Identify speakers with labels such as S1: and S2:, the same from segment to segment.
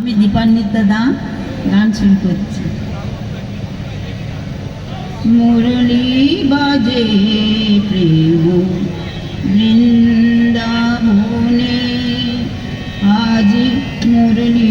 S1: আমি দীপান্বিতা দা গান শুরু করছি। মুরলী বাজে প্রেম বৃন্দাবনে। আজ মুরলী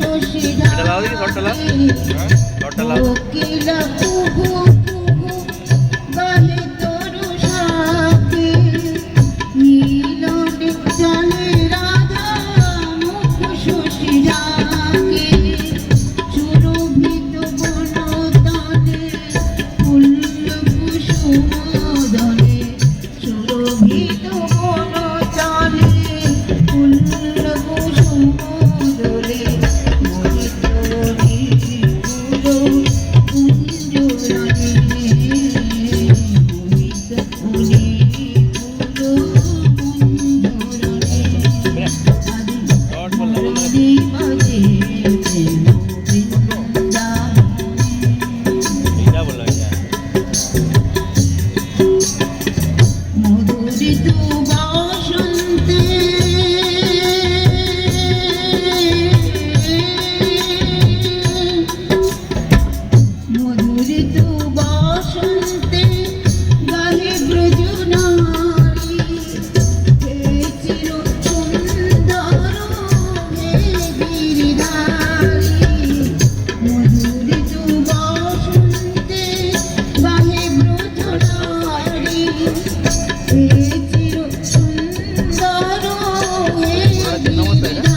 S1: শশী
S2: прийду. no,
S1: no,